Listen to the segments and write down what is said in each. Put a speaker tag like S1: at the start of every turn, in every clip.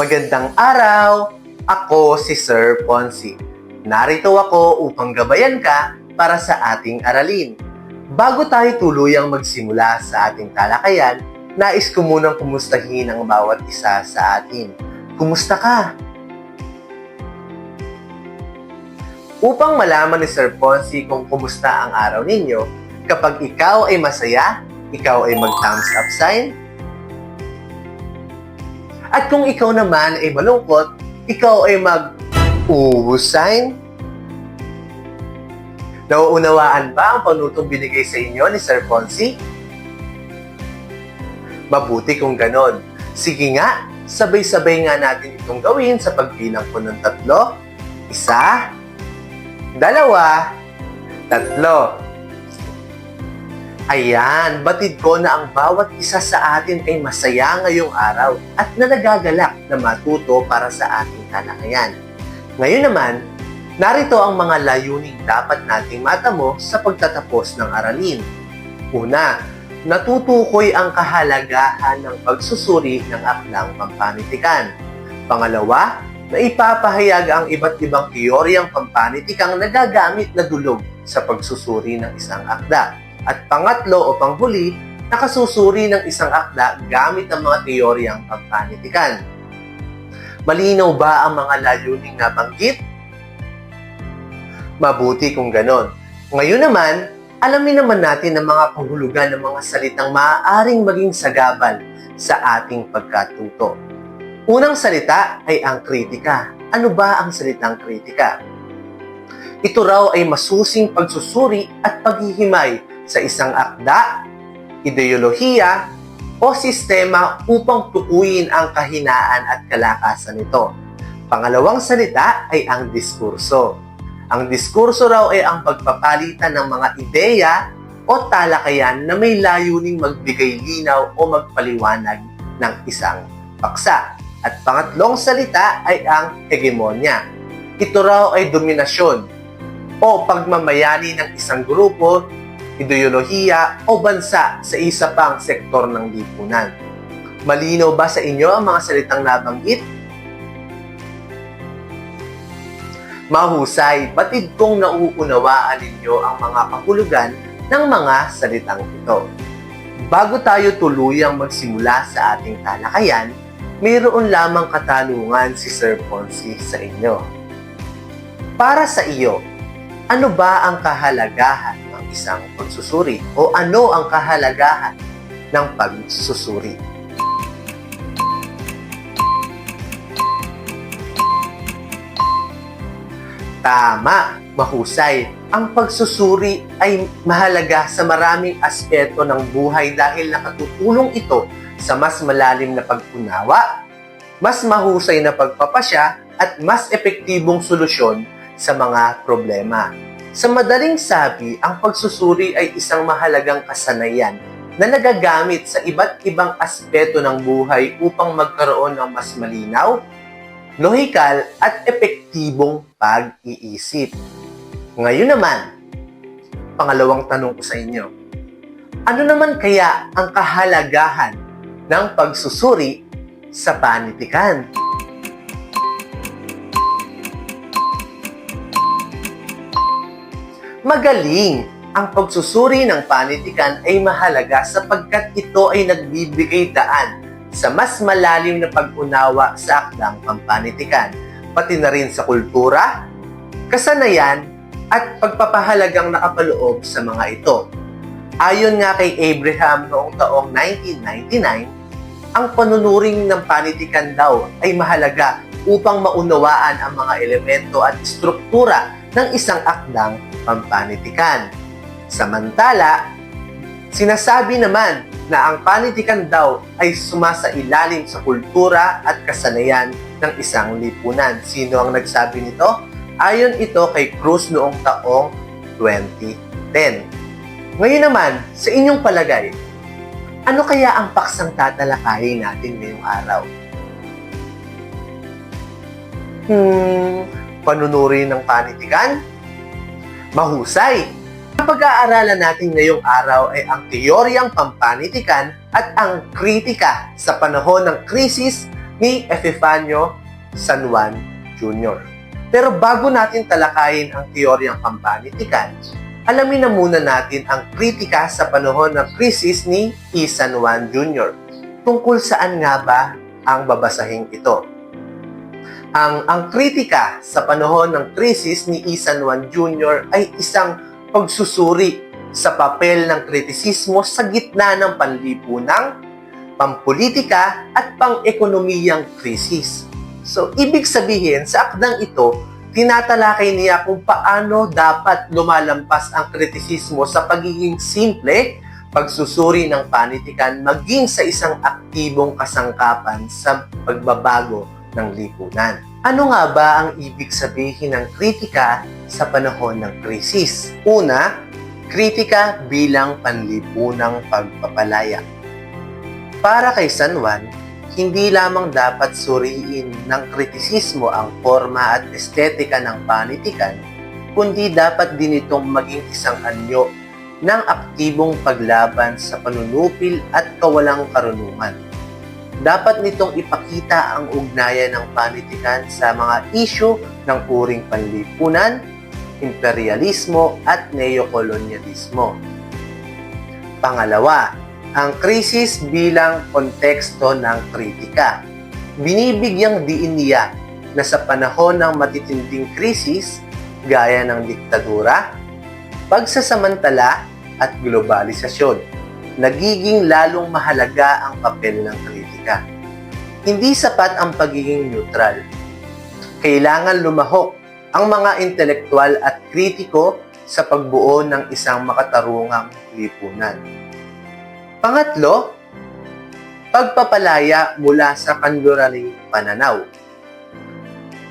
S1: Magandang araw! Ako si Sir Ponzi. Narito ako upang gabayan ka para sa ating aralin. Bago tayo tuluyang magsimula sa ating talakayan, nais ko munang kumustahin ang bawat isa sa atin. Kumusta ka? Upang malaman ni Sir Ponzi kung kumusta ang araw ninyo, kapag ikaw ay masaya, ikaw ay mag-thumbs up sign, at kung ikaw naman ay malungkot, ikaw ay mag-uwu sign. Nauunawaan ba ang panutong binigay sa inyo ni Sir Ponzi? Mabuti kung ganon. Sige nga, sabay-sabay nga natin itong gawin sa pagbilang ko ng tatlo. Isa, dalawa, tatlo. Ayan, batid ko na ang bawat isa sa atin ay masaya ngayong araw at na nagagalak na matuto para sa ating talakayan. Ngayon naman, narito ang mga layuning dapat nating matamo sa pagtatapos ng aralin. Una, natutukoy ang kahalagahan ng pagsusuri ng aklang pampanitikan. Pangalawa, na ipapahayag ang iba't ibang teoryang pampanitikan nagagamit na dulog sa pagsusuri ng isang akda. At pangatlo o panghuli, nakasusuri ng isang akda gamit ang mga teoryang pampanitikan. Malinaw ba ang mga layuning nabanggit? Mabuti kung ganon. Ngayon naman, alamin naman natin ang mga kahulugan ng mga salitang maaaring maging sagabal sa ating pagkatuto. Unang salita ay ang kritika. Ano ba ang salitang kritika? Ito raw ay masusing pagsusuri at paghihimay sa isang akda, ideolohiya, o sistema upang tukuyin ang kahinaan at kalakasan nito. Pangalawang salita ay ang diskurso. Ang diskurso raw ay ang pagpapalitan ng mga ideya o talakayan na may layuning magbigay linaw o magpaliwanag ng isang paksa. At pangatlong salita ay ang hegemonya. Ito raw ay dominasyon o pagmamayani ng isang grupo ideolohiya o bansa sa isa pang sektor ng lipunan. Malinaw ba sa inyo ang mga salitang nabanggit? Mahusay, batid kong nauunawaan ninyo ang mga kahulugan ng mga salitang ito. Bago tayo tuluyang magsimula sa ating talakayan, mayroon lamang katanungan si Sir Ponzi sa inyo. Para sa iyo, ano ba ang kahalagahan isang pagsusuri o ano ang kahalagahan ng pagsusuri? Tama, mahusay. Ang pagsusuri ay mahalaga sa maraming aspeto ng buhay dahil nakatutulong ito sa mas malalim na pag-unawa, mas mahusay na pagpapasya at mas epektibong solusyon sa mga problema. Sa madaling sabi, ang pagsusuri ay isang mahalagang kasanayan na nagagamit sa iba't ibang aspeto ng buhay upang magkaroon ng mas malinaw, lohikal at epektibong pag-iisip. Ngayon naman, pangalawang tanong ko sa inyo. Ano naman kaya ang kahalagahan ng pagsusuri sa panitikan? Magaling! Ang pagsusuri ng panitikan ay mahalaga sapagkat ito ay nagbibigay daan sa mas malalim na pag-unawa sa akdang pampanitikan, pati na rin sa kultura, kasanayan, at pagpapahalagang nakapaloob sa mga ito. Ayon nga kay Abraham noong taong 1999, ang panunuring ng panitikan daw ay mahalaga upang maunawaan ang mga elemento at struktura ng isang akdang pampanitikan. Samantala, sinasabi naman na ang panitikan daw ay sumasailalim sa kultura at kasanayan ng isang lipunan. Sino ang nagsabi nito? Ayon ito kay Cruz noong taong 2010. Ngayon naman, sa inyong palagay, ano kaya ang paksang tatalakayin natin ngayong araw? Hmm, panunuri ng panitikan? Mahusay! Ang pag-aaralan natin ngayong araw ay ang teoryang pampanitikan at ang kritika sa panahon ng krisis ni Epifanio San Juan Jr. Pero bago natin talakayin ang teoryang pampanitikan, alamin na muna natin ang kritika sa panahon ng krisis ni E. San Juan Jr. Tungkol saan nga ba ang babasahing ito? Ang, ang kritika sa panahon ng krisis ni E. San Juan Jr. ay isang pagsusuri sa papel ng kritisismo sa gitna ng panlipunang, pampolitika at pang-ekonomiyang krisis. So, ibig sabihin, sa akdang ito, tinatalakay niya kung paano dapat lumalampas ang kritisismo sa pagiging simple, pagsusuri ng panitikan, maging sa isang aktibong kasangkapan sa pagbabago ng lipunan. Ano nga ba ang ibig sabihin ng kritika sa panahon ng krisis? Una, kritika bilang panlipunang pagpapalaya. Para kay San Juan, hindi lamang dapat suriin ng kritisismo ang forma at estetika ng panitikan, kundi dapat din itong maging isang anyo ng aktibong paglaban sa panunupil at kawalang karunungan. Dapat nitong ipakita ang ugnayan ng panitikan sa mga isyu ng uring panlipunan, imperialismo at neokolonyalismo. Pangalawa, ang krisis bilang konteksto ng kritika. Binibigyang diin niya na sa panahon ng matitinding krisis, gaya ng diktadura, pagsasamantala at globalisasyon, nagiging lalong mahalaga ang papel ng kritika. Hindi sapat ang pagiging neutral. Kailangan lumahok ang mga intelektual at kritiko sa pagbuo ng isang makatarungang lipunan. Pangatlo, pagpapalaya mula sa kanluraning pananaw.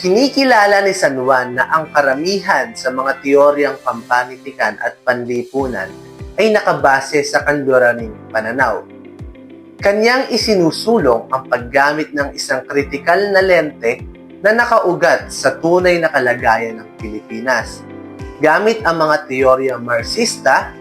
S1: Kinikilala ni San Juan na ang karamihan sa mga teoryang pampanitikan at panlipunan ay nakabase sa kanluraning pananaw. Kanyang isinusulong ang paggamit ng isang kritikal na lente na nakaugat sa tunay na kalagayan ng Pilipinas gamit ang mga teorya Marxista,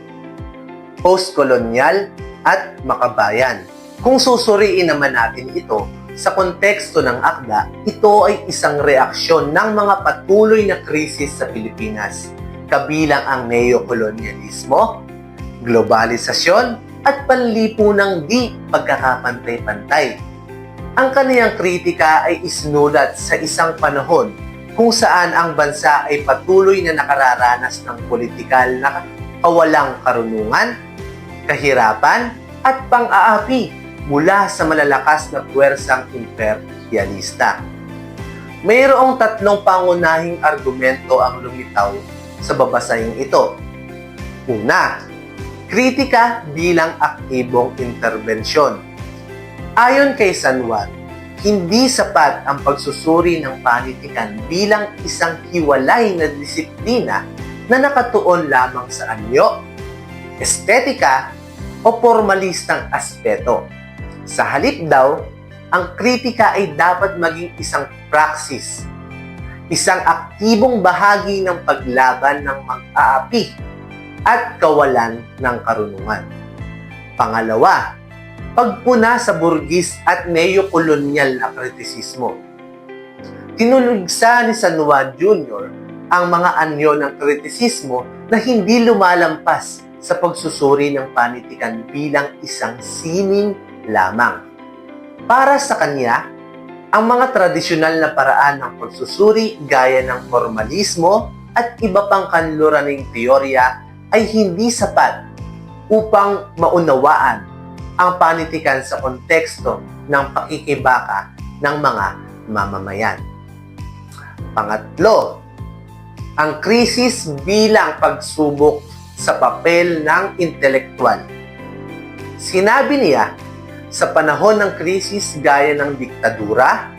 S1: postkolonyal at makabayan. Kung susuriin naman natin ito sa konteksto ng akda, ito ay isang reaksyon ng mga patuloy na krisis sa Pilipinas, kabilang ang neokolonyalismo, globalisasyon, at panlipunang di pagkakapantay-pantay. Ang kaniyang kritika ay isnulat sa isang panahon kung saan ang bansa ay patuloy na nakararanas ng politikal na kawalang karunungan, kahirapan, at pang-aapi mula sa malalakas na puwersang imperialista. Mayroong tatlong pangunahing argumento ang lumitaw sa babasahing ito. Una, kritika bilang aktibong interbensyon. Ayon kay San Juan, hindi sapat ang pagsusuri ng panitikan bilang isang hiwalay na disiplina na nakatuon lamang sa anyo, estetika, o formalistang aspeto. Sa halip daw, ang kritika ay dapat maging isang praksis, isang aktibong bahagi ng paglaban ng mag-aapi at kawalan ng karunungan. Pangalawa, pagpuna sa burgis at neokolonyal na kritisismo. Tinulugsa ni San Juan Jr. ang mga anyo ng kritisismo na hindi lumalampas sa pagsusuri ng panitikan bilang isang sining lamang. Para sa kanya, ang mga tradisyonal na paraan ng pagsusuri gaya ng formalismo at iba pang kanluraning teorya ay hindi sapat upang maunawaan ang panitikan sa konteksto ng pakikibaka ng mga mamamayan. Pangatlo, ang krisis bilang pagsubok sa papel ng intelektual. Sinabi niya, sa panahon ng krisis gaya ng diktadura,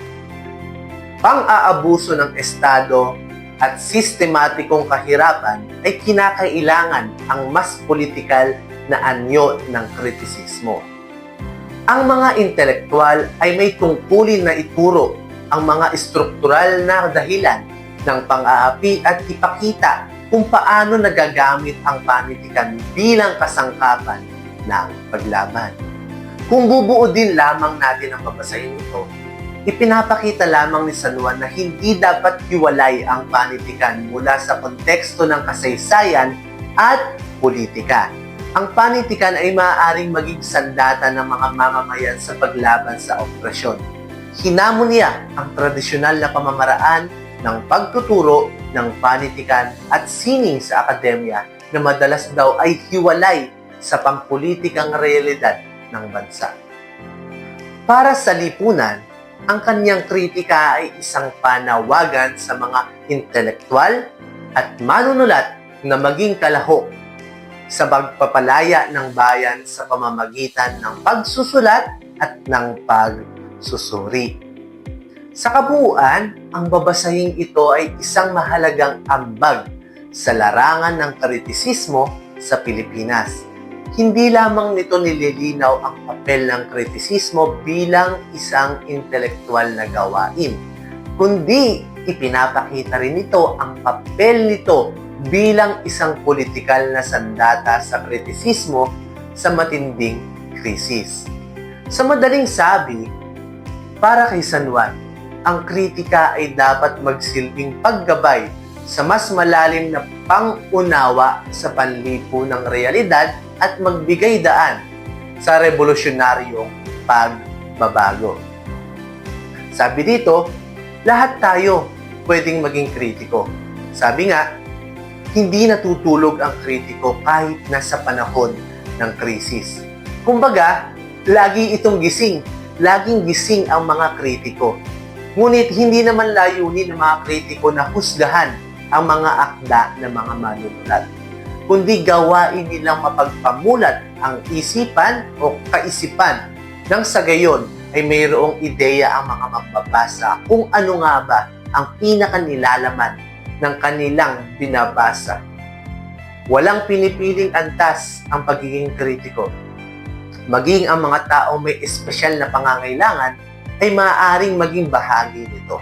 S1: pang-aabuso ng Estado at sistematikong kahirapan ay kinakailangan ang mas politikal na anyo ng kritisismo. Ang mga intelektual ay may tungkulin na ituro ang mga struktural na dahilan ng pang-aapi at ipakita kung paano nagagamit ang panitikan bilang kasangkapan ng paglaban. Kung bubuo din lamang natin ang babasahin ito, ipinapakita lamang ni San Juan na hindi dapat hiwalay ang panitikan mula sa konteksto ng kasaysayan at politika. Ang panitikan ay maaaring maging sandata ng mga mamamayan sa paglaban sa opresyon. Hinamon niya ang tradisyonal na pamamaraan ng pagtuturo ng panitikan at sining sa akademya na madalas daw ay hiwalay sa pampulitikang realidad ng bansa. Para sa lipunan, ang kanyang kritika ay isang panawagan sa mga intelektual at manunulat na maging kalahok sa pagpapalaya ng bayan sa pamamagitan ng pagsusulat at ng pagsusuri. Sa kabuuan, ang babasahing ito ay isang mahalagang ambag sa larangan ng kritisismo sa Pilipinas. Hindi lamang nito nililinaw ang papel ng kritisismo bilang isang intelektual na gawain, kundi ipinapakita rin ito ang papel nito bilang isang politikal na sandata sa kritisismo sa matinding krisis. Sa madaling sabi, para kay San Juan, ang kritika ay dapat magsilbing paggabay sa mas malalim na pangunawa sa panlipo ng realidad at magbigay daan sa revolusyonaryong pagbabago. Sabi dito, lahat tayo pwedeng maging kritiko. Sabi nga, hindi natutulog ang kritiko kahit nasa panahon ng krisis. Kumbaga, lagi itong gising. Laging gising ang mga kritiko. Ngunit hindi naman layunin ng mga kritiko na husgahan ang mga akda ng mga manunulat. Kundi gawain nilang mapagpamulat ang isipan o kaisipan nang sa gayon ay mayroong ideya ang mga magbabasa kung ano nga ba ang pinakanilalaman ng kanilang binabasa. Walang pinipiling antas ang pagiging kritiko. Maging ang mga tao may espesyal na pangangailangan ay maaaring maging bahagi nito.